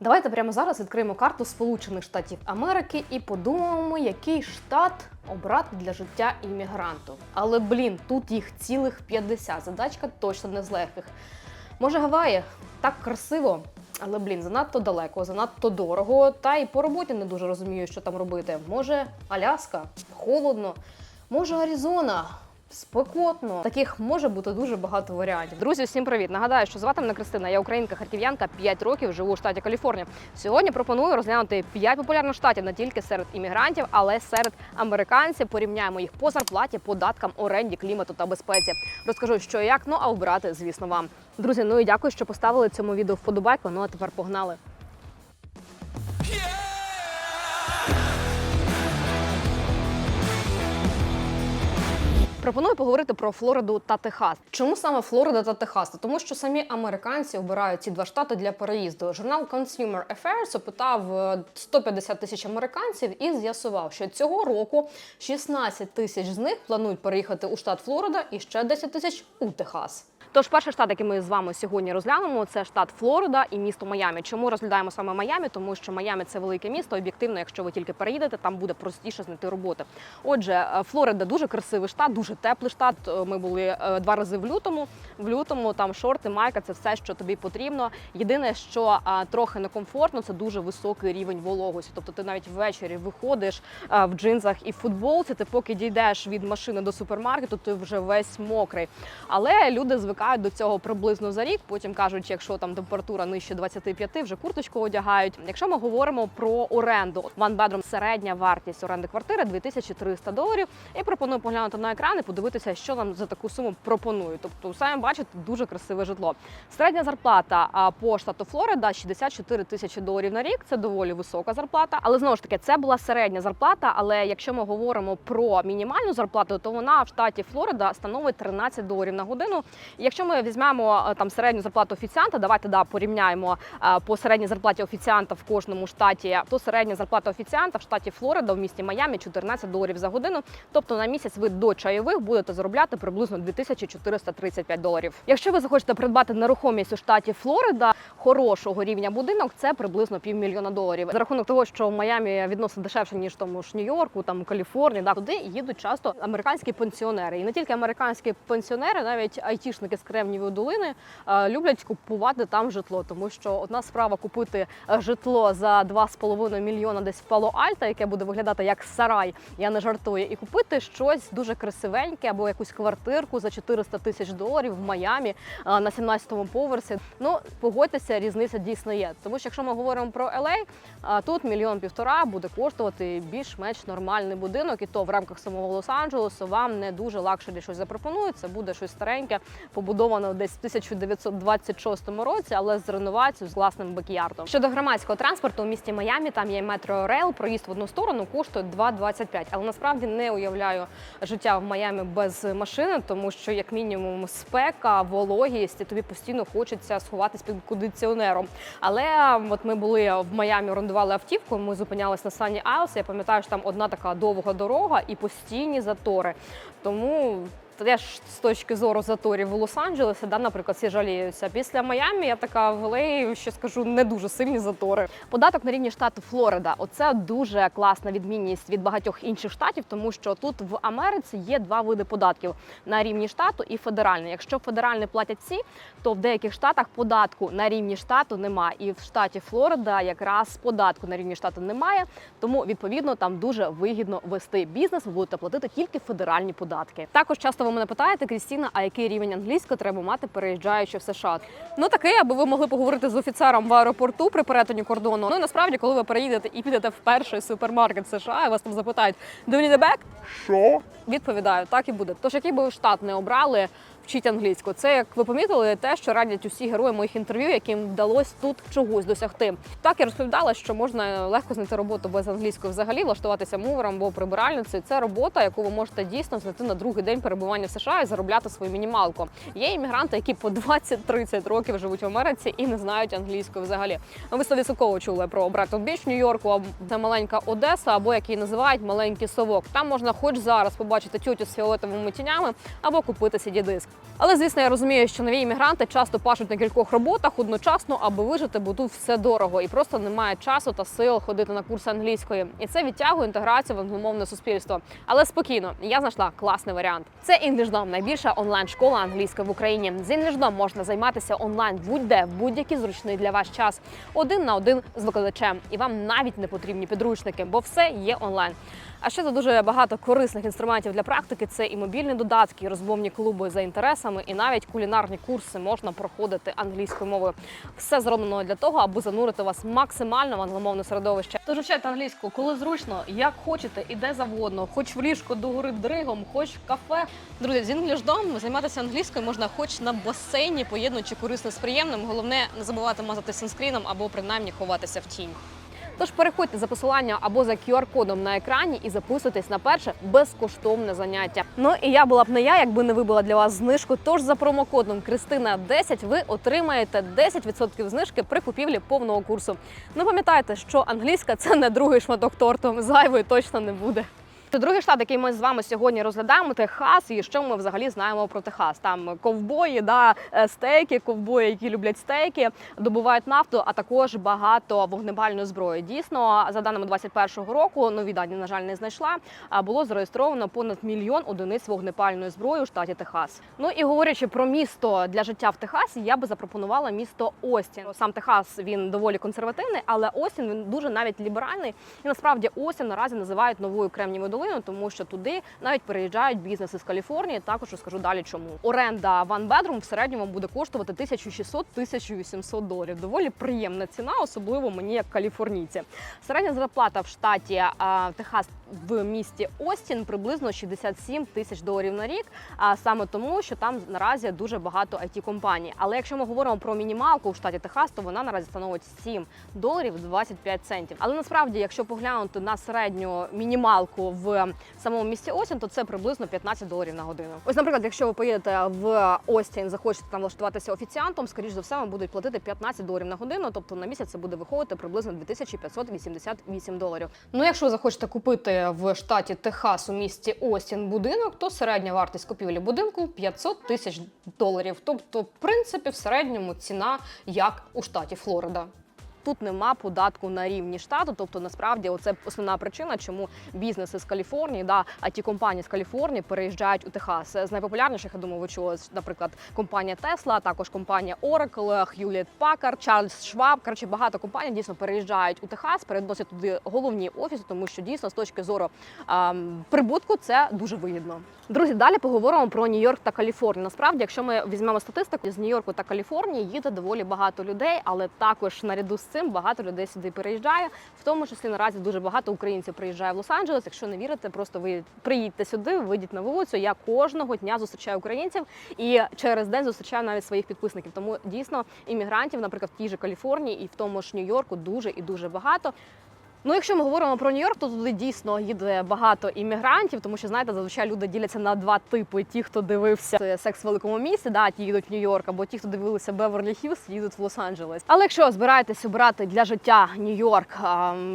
Давайте прямо зараз відкриємо карту Сполучених Штатів Америки і подумаємо, який штат обрати для життя іммігранту. Але блін, тут їх цілих 50. Задачка точно не з легких. Може, Гаваї так красиво, але блін, занадто далеко, занадто дорого. Та й по роботі не дуже розумію, що там робити. Може, Аляска, холодно, може, Аризона. Спекотно таких може бути дуже багато варіантів. Друзі, всім привіт! Нагадаю, що звати мене Кристина. Я українка харків'янка 5 років живу у штаті Каліфорнія. Сьогодні пропоную розглянути 5 популярних штатів не тільки серед іммігрантів, але й серед американців. Порівняємо їх по зарплаті, податкам, оренді, клімату та безпеці. Розкажу, що як, ну а обирати, звісно, вам. Друзі, ну і дякую, що поставили цьому відео вподобайку. Ну а тепер погнали. Пропоную поговорити про Флориду та Техас. Чому саме Флорида та Техас? Тому що самі американці обирають ці два штати для переїзду. Журнал Consumer Affairs опитав е, 150 тисяч американців і з'ясував, що цього року 16 тисяч з них планують переїхати у штат Флорида і ще 10 тисяч у Техас. Тож перший штат, який ми з вами сьогодні розглянемо, це штат Флорида і місто Майамі. Чому розглядаємо саме Майамі? Тому що Майамі це велике місто. Об'єктивно, якщо ви тільки переїдете, там буде простіше знайти роботи. Отже, е, Флорида дуже красивий штат, дуже теплий штат. Е, Ми були е, два рази в лютому. В лютому там шорти, майка це все, що тобі потрібно. Єдине, що трохи некомфортно, це дуже високий рівень вологості. Тобто ти навіть ввечері виходиш в джинсах і в футболці. Ти поки дійдеш від машини до супермаркету, ти вже весь мокрий. Але люди звикають до цього приблизно за рік. Потім кажуть, якщо там температура нижче 25, вже курточку одягають. Якщо ми говоримо про оренду, one bedroom середня вартість оренди квартири 2300 доларів. І пропоную поглянути на екран і подивитися, що нам за таку суму пропонують. Тобто, самі бачите, дуже красиве житло. Середня зарплата по штату Флорида 64 тисячі доларів на рік. Це доволі висока зарплата. Але знову ж таки, це була середня зарплата. Але якщо ми говоримо про мінімальну зарплату, то вона в штаті Флорида становить 13 доларів на годину. І якщо ми візьмемо там середню зарплату офіціанта, давайте да порівняємо по середній зарплаті офіціанта в кожному штаті, то середня зарплата офіціанта в штаті Флорида в місті Майамі 14 доларів за годину. Тобто на місяць ви до чайових будете заробляти приблизно 2435 доларів. Якщо ви захочете придбати нерухомість у штаті Флорида хорошого рівня будинок, це приблизно півмільйона доларів. За рахунок того, що в Майамі відносно дешевше ніж тому ж Нью-Йорку, там Каліфорнії, да, туди їдуть часто американські пенсіонери, і не тільки американські пенсіонери, навіть айтішники з Кремнівої долини е, люблять купувати там житло, тому що одна справа купити е, житло за 2,5 мільйона десь в Пало Альта, яке буде виглядати як сарай, я не жартую, і купити щось дуже красивеньке або якусь квартирку за 400 тисяч доларів в Майамі на 17-му поверсі. Ну погодьтеся, різниця дійсно є. Тому що якщо ми говоримо про LA, тут мільйон півтора буде коштувати більш-менш нормальний будинок, і то в рамках самого Лос-Анджелесу вам не дуже лакшері щось запропонують. Це буде щось стареньке, побудовано десь в 1926 році, але з реновацією з власним бекярдом. Щодо громадського транспорту у місті Майамі, там є метро Рейл, проїзд в одну сторону коштує 2,25. Але насправді не уявляю життя в Майамі без машини, тому що як мінімум спека, вологість, і тобі постійно хочеться сховатись під кондиціонером. Але от ми були в Майамі, орендували автівку. Ми зупинялись на Сані Айлс. Я пам'ятаю, що там одна така довга дорога і постійні затори. Тому теж з точки зору заторів в Лос-Анджелесі, да, наприклад, всі жаліються. Після Майамі я така в LA, ще скажу, не дуже сильні затори. Податок на рівні штату Флорида. Оце дуже класна відмінність від багатьох інших штатів, тому що тут в Америці є два види податків на рівні штату і федеральний. Якщо федеральний платять всі, то в деяких штатах податку на рівні штату немає. І в штаті Флорида якраз податку на рівні штату немає. Тому відповідно там дуже вигідно вести бізнес. Ви будете платити тільки федеральні податки. Також часто ви мене питаєте, Крістіна, а який рівень англійської треба мати, переїжджаючи в США? Ну такий, аби ви могли поговорити з офіцером в аеропорту при перетині кордону. Ну і насправді, коли ви переїдете і підете в перший супермаркет США, і вас там запитають «Do you need a bag?» Що? Відповідаю, так і буде. Тож який би ви штат не обрали, вчіть англійську. Це як ви помітили, те, що радять усі герої моїх інтерв'ю, яким вдалося тут чогось досягти. Так я розповідала, що можна легко знайти роботу без англійської взагалі, влаштуватися мувером або прибиральницею. Це робота, яку ви можете дійсно знайти на другий день перебування в США і заробляти свою мінімалку. Є іммігранти, які по 20-30 років живуть в Америці і не знають англійської взагалі. Ви стовідсотково чули про Бреттон Біч, Нью-Йорку, це маленька Одеса, або як її називають маленький совок. Там можна хоч зараз побачити тютю з фіолетовими тінями або купити cd диск Але звісно, я розумію, що нові іммігранти часто пашуть на кількох роботах одночасно, аби вижити, бо тут все дорого і просто немає часу та сил ходити на курси англійської. І це відтягує інтеграцію в англомовне суспільство. Але спокійно, я знайшла класний варіант. Це EnglishDom – найбільша онлайн-школа англійської в Україні. З EnglishDom можна займатися онлайн будь-де будь-який зручний для вас час, один на один з викладачем. І вам навіть не потрібні підручники, бо все є онлайн. А ще тут дуже багато корисних інструментів для практики. Це і мобільні додатки, і розмовні клуби за інтересами, і навіть кулінарні курси можна проходити англійською мовою. Все зроблено для того, аби занурити вас максимально в англомовне середовище. Тож вчайте англійську, коли зручно, як хочете, і де завгодно, хоч в ліжко до гори дригом, хоч в кафе. Друзі, з інглішдом займатися англійською можна хоч на басейні, поєднуючи корисне з приємним. Головне не забувати мазати сенскріном або принаймні ховатися в тінь. Тож переходьте за посиланням або за QR-кодом на екрані і записуйтесь на перше безкоштовне заняття. Ну і я була б не я, якби не вибила для вас знижку. Тож за промокодом Кристина 10 ви отримаєте 10% знижки при купівлі повного курсу. Ну пам'ятайте, що англійська це не другий шматок торту. Зайвої точно не буде. Другий штат, який ми з вами сьогодні розглядаємо, Техас. І що ми взагалі знаємо про Техас? Там ковбої, да, е, стейки, ковбої, які люблять стейки, добувають нафту, а також багато вогнепальної зброї. Дійсно, за даними 21-го року, нові дані, на жаль, не знайшла. Було зареєстровано понад мільйон одиниць вогнепальної зброї у штаті Техас. Ну і говорячи про місто для життя в Техасі, я би запропонувала місто Остін. Сам Техас він доволі консервативний, але Остін він дуже навіть ліберальний. І насправді Остін наразі називають новою Кремнієвою долиною, тому що туди навіть переїжджають бізнеси з Каліфорнії. Також розкажу далі, чому оренда One Bedroom в середньому буде коштувати 1600-1800 доларів. Доволі приємна ціна, особливо мені як каліфорнійці. Середня зарплата в штаті а, Техас в місті Остін приблизно 67 тисяч доларів на рік. А саме тому, що там наразі дуже багато it компаній. Але якщо ми говоримо про мінімалку в штаті Техас, то вона наразі становить 7 доларів 25 центів. Але насправді, якщо поглянути на середню мінімалку в самому місті Остін, то це приблизно 15 доларів на годину. Ось, наприклад, якщо ви поїдете в Остін, захочете там влаштуватися офіціантом, скоріш за все, вам будуть платити 15 доларів на годину. Тобто на місяць це буде виходити приблизно 2588 доларів. Ну, якщо ви захочете купити в штаті Техас у місті Остін будинок, то середня вартість купівлі будинку 500 тисяч доларів. Тобто, в принципі, в середньому ціна як у штаті Флорида. Тут нема податку на рівні штату, тобто насправді оце основна причина, чому бізнеси з Каліфорнії, да, а ті компанії з Каліфорнії переїжджають у Техас. З найпопулярніших, я думаю, ви чули, наприклад, компанія Tesla, також компанія Oracle, Hewlett Packard, Charles Schwab. Коротше, багато компаній дійсно переїжджають у Техас, переносять туди головні офіси, тому що дійсно з точки зору ем, прибутку це дуже вигідно. Друзі, далі поговоримо про Нью-Йорк та Каліфорнію. Насправді, якщо ми візьмемо статистику з Нью-Йорку та Каліфорнії, їде доволі багато людей, але також наряду з цим багато людей сюди переїжджає. В тому числі наразі дуже багато українців приїжджає в Лос-Анджелес. Якщо не вірите, просто ви приїдьте сюди, вийдіть на вулицю. Я кожного дня зустрічаю українців і через день зустрічаю навіть своїх підписників. Тому дійсно іммігрантів, наприклад, в тій же Каліфорнії і в тому ж Нью-Йорку дуже і дуже багато. Ну, якщо ми говоримо про Нью-Йорк, то туди дійсно їде багато іммігрантів, тому що знаєте, зазвичай люди діляться на два типи: ті, хто дивився секс в великому місті, да, ті їдуть в Нью-Йорк, або ті, хто дивилися Беверлі Хіллз, їдуть в Лос-Анджелес. Але якщо збираєтесь обирати для життя Нью-Йорк,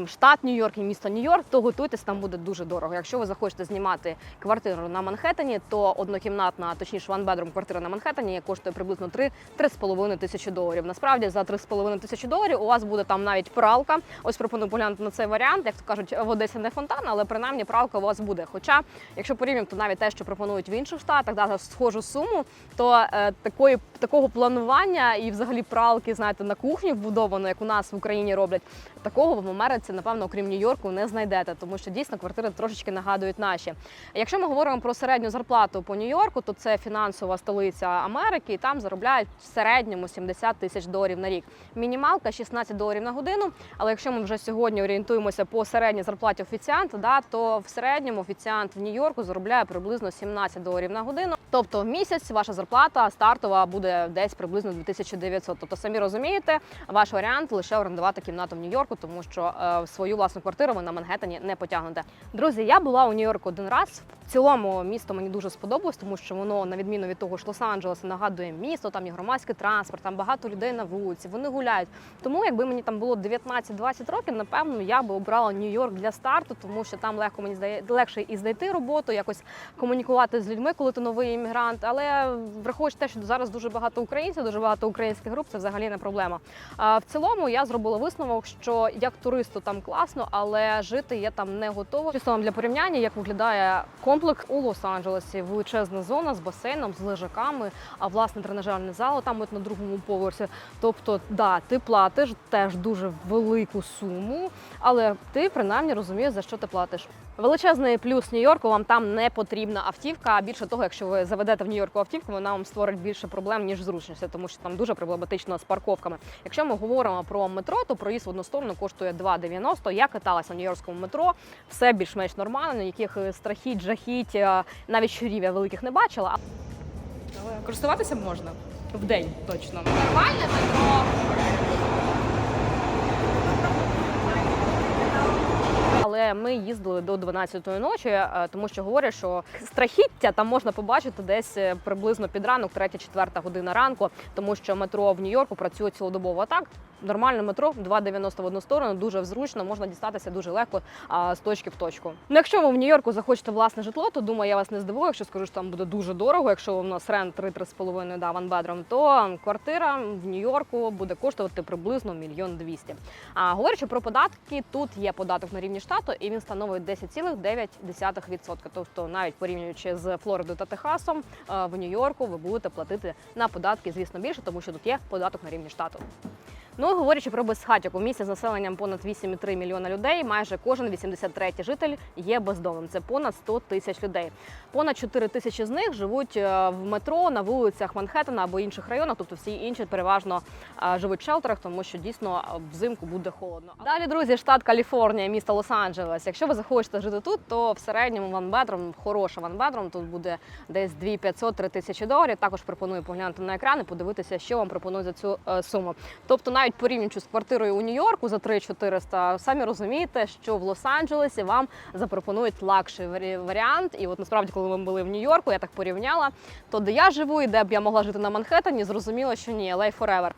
штат Нью-Йорк і місто Нью-Йорк, то готуйтесь, там буде дуже дорого. Якщо ви захочете знімати квартиру на Манхеттені, то однокімнатна, точніше, bedroom квартира на Манхеттені коштує приблизно 3-3,5 тисячі доларів. Насправді за 3,5 тисячі доларів у вас буде там навіть пралка. Ось пропоную поглянути на цей варіант. Як то кажуть, в Одесі не фонтан, але принаймні пралка у вас буде. Хоча, якщо порівняти то навіть те, що пропонують в інших штатах, да, за схожу суму, то е, такої такого планування і взагалі пралки, знаєте, на кухні вбудовано, як у нас в Україні роблять, такого в Америці, напевно, окрім Нью-Йорку, не знайдете, тому що дійсно квартири трошечки нагадують наші. Якщо ми говоримо про середню зарплату по Нью-Йорку, то це фінансова столиця Америки, і там заробляють в середньому 70 тисяч доларів на рік. Мінімалка 16 доларів на годину. Але якщо ми вже сьогодні орієнтуємося по середній зарплаті офіціанта, да, то в середньому офіціант в Нью-Йорку заробляє приблизно 17 доларів на годину. Тобто в місяць ваша зарплата стартова буде десь приблизно 2900. Тобто, самі розумієте, ваш варіант лише орендувати кімнату в Нью-Йорку, тому що е, свою власну квартиру ви на Мангеттені не потягнете. Друзі, я була у Нью-Йорку один раз. В цілому місто мені дуже сподобалось, тому що воно, на відміну від того, що Лос-Анджелес нагадує місто, там є громадський транспорт, там багато людей на вулиці, вони гуляють. Тому, якби мені там було 19-20 років, напевно, я би обрала Нью-Йорк для старту, тому що там легко мені здає легше і знайти роботу, якось комунікувати з людьми, коли ти новий іммігрант. Але враховуючи те, що зараз дуже багато українців, дуже багато українських груп, це взагалі не проблема. А в цілому я зробила висновок, що як туристу там класно, але жити я там не готова. Чисто вам для порівняння, як виглядає комплекс у Лос-Анджелесі, величезна зона з басейном, з лежаками, а власне тренажерний зал там от на другому поверсі. Тобто, да, ти платиш теж дуже велику суму, але ти принаймні розумієш, за що ти платиш. Величезний плюс Нью-Йорку вам там не потрібна автівка. А більше того, якщо ви заведете в Нью-Йорку автівку, вона вам створить більше проблем ніж зручності, тому що там дуже проблематично з парковками. Якщо ми говоримо про метро, то проїзд в одну сторону коштує 2,90. Я каталася в Нью-Йоркському метро, все більш-менш нормально, ніяких е, страхіть, жахіть, е, навіть щурів я великих не бачила. Користуватися можна в день точно. Нормальне метро. Ми їздили до 12-ї ночі, е, тому що говорять, що страхіття там можна побачити десь е, приблизно під ранок, 3-4 година ранку, тому що метро в Нью-Йорку працює цілодобово. А так нормальне метро 2,90 в одну сторону, дуже зручно, можна дістатися дуже легко з точки в точку. Ну, якщо ви в Нью-Йорку захочете власне житло, то думаю, я вас не здивую, якщо скажу, що там буде дуже дорого. Якщо у нас рент 3-3,5 да, bedroom, то квартира в Нью-Йорку буде коштувати приблизно мільйон двісті. А говорячи про податки, тут є податок на рівні штату, і він становить 10,9%. Тобто, навіть порівнюючи з Флоридою та Техасом, е, в Нью-Йорку ви будете платити на податки, звісно, більше, тому що тут є податок на рівні штату. Ну, говорячи про безхатьок, у місті з населенням понад 8,3 мільйона людей, майже кожен 83-й житель є бездомним. Це понад 100 тисяч людей. Понад 4 тисячі з них живуть е, в метро на вулицях Манхеттена або інших районах, тобто всі інші переважно е, живуть в шелтерах, тому що дійсно е, взимку буде холодно. Далі, друзі, штат Каліфорнія, місто Лос-Анджелес. Якщо ви захочете жити тут, то в середньому ванбедром, хороша ванбедром, тут буде десь 2500-3 тисячі доларів. Також пропоную поглянути на екран і подивитися, що вам пропонують за цю суму. Тобто, навіть порівнюючи з квартирою у Нью-Йорку за 3400, самі розумієте, що в Лос-Анджелесі вам запропонують лакший варіант. І от насправді, коли ми були в Нью-Йорку, я так порівняла, то де я живу і де б я могла жити на Манхеттені, зрозуміло, що ні, LA forever.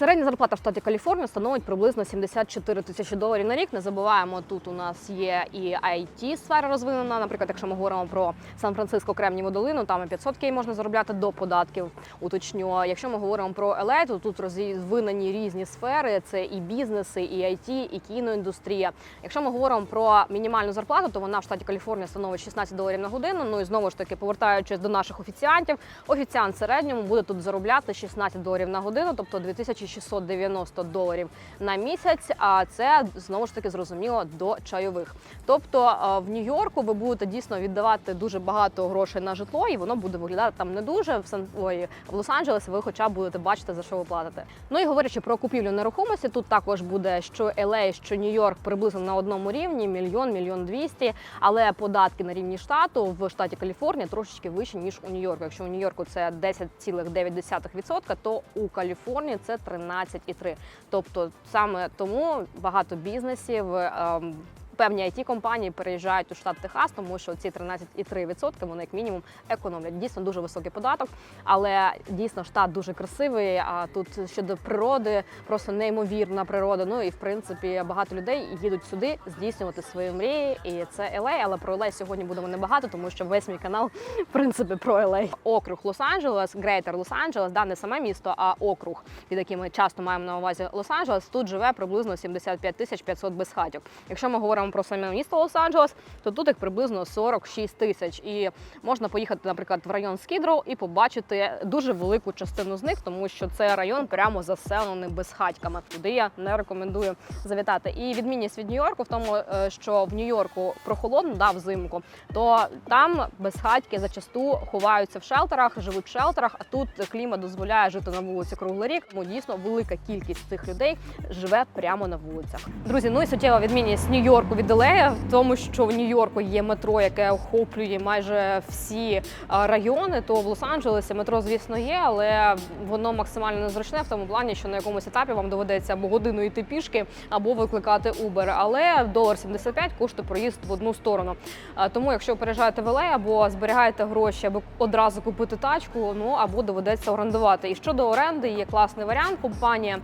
Середня зарплата в штаті Каліфорнія становить приблизно 74 тисячі доларів на рік. Не забуваємо, тут у нас є і it сфера розвинена. Наприклад, якщо ми говоримо про Сан-Франциско Кремніву долину, там і 500 кей можна заробляти до податків. Уточню. Якщо ми говоримо про LA, то тут розвинені різні сфери: це і бізнеси, і IT, і кіноіндустрія. Якщо ми говоримо про мінімальну зарплату, то вона в штаті Каліфорнія становить 16 доларів на годину. Ну і знову ж таки, повертаючись до наших офіціантів, офіціант середньому буде тут заробляти 16 доларів на годину, тобто 2690 доларів на місяць. А це знову ж таки зрозуміло до чайових. Тобто е, в Нью-Йорку ви будете дійсно віддавати дуже багато грошей на житло, і воно буде виглядати там не дуже. В Сан ой, в Лос-Анджелесі ви хоча б будете бачити за що ви платите. Ну і говорячи про купівлю нерухомості, тут також буде що LA, що Нью-Йорк приблизно на одному рівні мільйон, мільйон двісті. Але податки на рівні штату в штаті Каліфорнія трошечки вищі ніж у Нью-Йорку. Якщо у Нью-Йорку це 10,9%, то у Каліфорнії це 13,3%. Тобто саме тому багато бізнесів. Певні it компанії переїжджають у штат Техас, тому що ці 13,3% вони як мінімум економлять. Дійсно дуже високий податок, але дійсно штат дуже красивий. А тут щодо природи, просто неймовірна природа. Ну і в принципі багато людей їдуть сюди здійснювати свої мрії. І це LA, але про LA сьогодні будемо небагато, тому що весь мій канал в принципі про LA. Округ Лос-Анджелес, Грейтер Лос-Анджелес, да, не саме місто, а округ, під яким ми часто маємо на увазі Лос-Анджелес. Тут живе приблизно 75 тисяч 500 безхатьок. Якщо ми говоримо про саме місто Лос-Анджелес, то тут їх приблизно 46 тисяч. І можна поїхати, наприклад, в район Скідроу і побачити дуже велику частину з них, тому що це район прямо заселений безхатьками. Туди я не рекомендую завітати. І відмінність від Нью-Йорку в тому, е, що в Нью-Йорку прохолодно, да, взимку, то там безхатьки зачасту ховаються в шелтерах, живуть в шелтерах, а тут клімат дозволяє жити на вулиці круглий рік. Тому дійсно велика кількість цих людей живе прямо на вулицях. Друзі, ну і суттєва відмінність Нью-Йорку від від в тому, що в Нью-Йорку є метро, яке охоплює майже всі райони. То в Лос-Анджелесі метро, звісно, є, але воно максимально незручне в тому плані, що на якомусь етапі вам доведеться або годину йти пішки, або викликати Uber. Але долар 75 коштує проїзд в одну сторону. Тому, якщо переїжджаєте в LA або зберігаєте гроші, аби одразу купити тачку, ну або доведеться орендувати. І щодо оренди, є класний варіант. Компанія,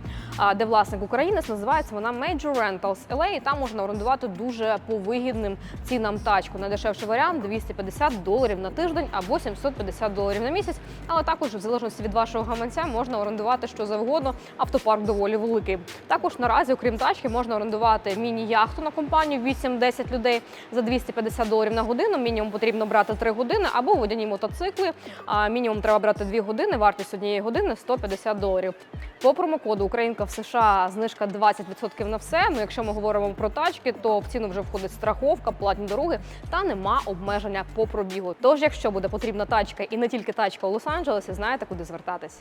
де власник українець, називається вона Major Rentals LA. І там можна орендувати дуже по вигідним цінам тачку. Найдешевший варіант 250 доларів на тиждень або 750 доларів на місяць. Але також, в залежності від вашого гаманця, можна орендувати що завгодно. Автопарк доволі великий. Також наразі, окрім тачки, можна орендувати міні-яхту на компанію 8-10 людей за 250 доларів на годину. Мінімум потрібно брати 3 години або водяні мотоцикли. А мінімум треба брати 2 години. Вартість однієї години 150 доларів. По промокоду Українка в США знижка 20% на все. Ну, якщо ми говоримо про тачки, то в ціну вже входить страховка, платні дороги та нема обмеження по пробігу. Тож, якщо буде потрібна тачка і не тільки тачка у Лос-Анджелесі, знаєте, куди звертатись.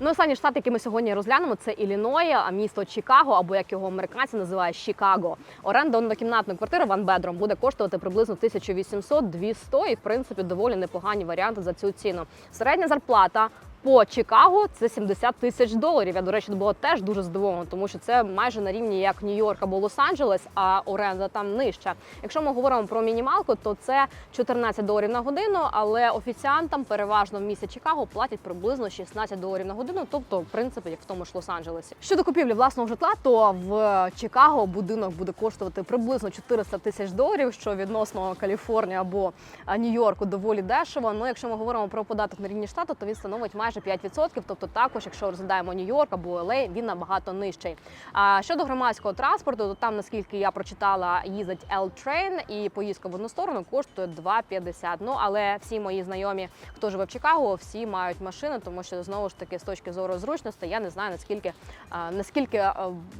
Ну, останній штат, який ми сьогодні розглянемо, це Ілліноя, а місто Чикаго, або як його американці називають Чикаго. Оренда однокімнатної квартири Ван Бедром буде коштувати приблизно 1800-200 і в принципі доволі непогані варіанти за цю ціну. Середня зарплата. По Чикаго це 70 тисяч доларів. Я, до речі, була теж дуже здивована, тому що це майже на рівні як Нью-Йорк або Лос-Анджелес, а оренда там нижча. Якщо ми говоримо про мінімалку, то це 14 доларів на годину, але офіціантам переважно в місті Чикаго платять приблизно 16 доларів на годину, тобто, в принципі, як в тому ж Лос-Анджелесі. Щодо купівлі власного житла, то в Чикаго будинок буде коштувати приблизно 400 тисяч доларів, що відносно Каліфорнії або Нью-Йорку доволі дешево. Ну, якщо ми говоримо про податок на рівні штату, то він становить майже 5%. Тобто, також, якщо розглядаємо Нью-Йорк або LA, він набагато нижчий. А щодо громадського транспорту, то там, наскільки я прочитала, їздить L-Train і поїздка в одну сторону коштує 2,50. Ну але всі мої знайомі, хто живе в Чикаго, всі мають машини, тому що знову ж таки з точки зору зручності я не знаю наскільки наскільки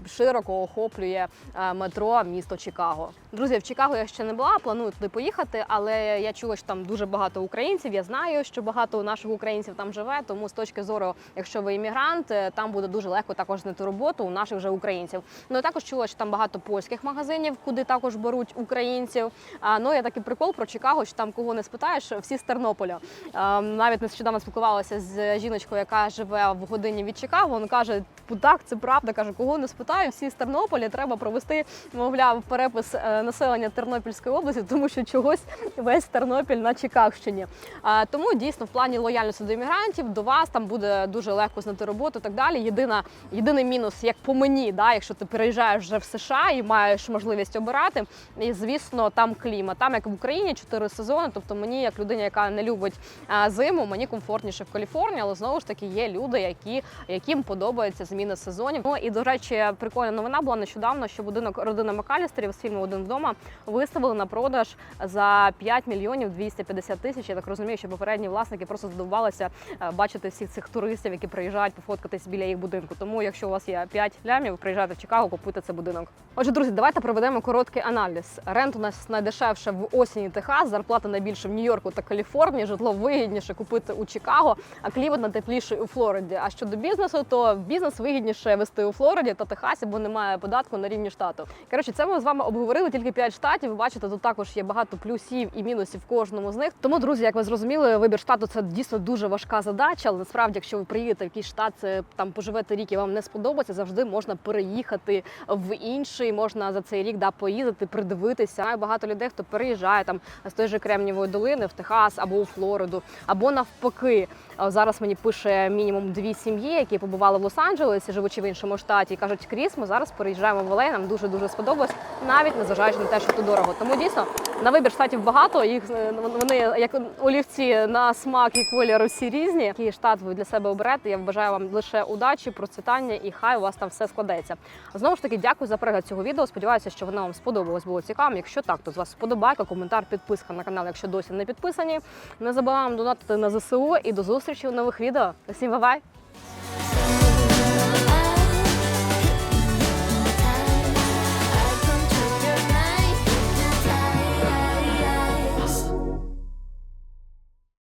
широко охоплює метро місто Чикаго. Друзі, в Чикаго я ще не була, планую туди поїхати, але я чула, що там дуже багато українців. Я знаю, що багато наших українців там живе. Тому з точки зору, якщо ви іммігрант, е, там буде дуже легко також знайти роботу у наших вже українців. Ну я також чула, що там багато польських магазинів, куди також беруть українців. А ну я такий прикол про Чикаго, що там кого не спитаєш, всі з Тернополя. А, навіть нещодавно спілкувалася з жіночкою, яка живе в годині від Чикаго. Він каже: так, це правда. каже, кого не спитаю, всі з Тернополя треба провести, мовляв, перепис е, населення Тернопільської області, тому що чогось весь Тернопіль на Чикагщині. А, тому дійсно в плані лояльності до іммігрантів до вас там буде дуже легко знайти роботу. Так далі. Єдина єдиний мінус, як по мені, да, якщо ти переїжджаєш вже в США і маєш можливість обирати, і звісно, там клімат. Там як в Україні чотири сезони. Тобто мені, як людині, яка не любить зиму, мені комфортніше в Каліфорнії, але знову ж таки є люди, які яким подобається зміна сезонів. Ну і до речі, прикольна новина була нещодавно, що будинок родини Макалістерів з фільму Один вдома виставили на продаж за 5 мільйонів 250 тисяч. Я так розумію, що попередні власники просто здивувалися е, бачити всіх цих туристів, які приїжджають пофоткатись біля їх будинку. Тому, якщо у вас є 5 лямів, приїжджаєте в Чикаго, купуйте цей будинок. Отже, друзі, давайте проведемо короткий аналіз. Рент у нас найдешевше в осені Техас, зарплата найбільше в Нью-Йорку та Каліфорнії, житло вигідніше купити у Чикаго, а клімат найтепліший у Флориді. А щодо бізнесу, то бізнес вигідніше вести у Флориді та Техасі, бо немає податку на рівні штату. Коротше, це ми з вами обговорили тільки 5 штатів. Ви бачите, тут також є багато плюсів і мінусів в кожному з них. Тому, друзі, як ви зрозуміли, вибір штату це дійсно дуже важка задача. Але насправді, якщо ви приїдете в якийсь штат, це там поживете рік і вам не сподобається, завжди можна переїхати в інший. Можна за цей рік да поїздити, придивитися. Знаю багато людей, хто переїжджає там з той же Кремнівої долини в Техас або у Флориду, або навпаки. Зараз мені пише мінімум дві сім'ї, які побували в Лос-Анджелесі, живучи в іншому штаті, і кажуть, Кріс, ми зараз переїжджаємо в LA, нам дуже дуже сподобалось, навіть незважаючи на те, що тут дорого. Тому дійсно на вибір штатів багато. Їх е, вони як олівці на смак і колір всі різні. Який штат ви для себе оберете? Я бажаю вам лише удачі, процвітання і хай у вас там все складеться. Знову ж таки, дякую за перегляд цього відео. Сподіваюся, що воно вам сподобалось, було цікавим. Якщо так, то з вас сподобайка, коментар, підписка на канал, якщо досі не підписані. Не забуваємо донатити на ЗСУ і до зустрічі зустрічі у нових відео. Усім бабай!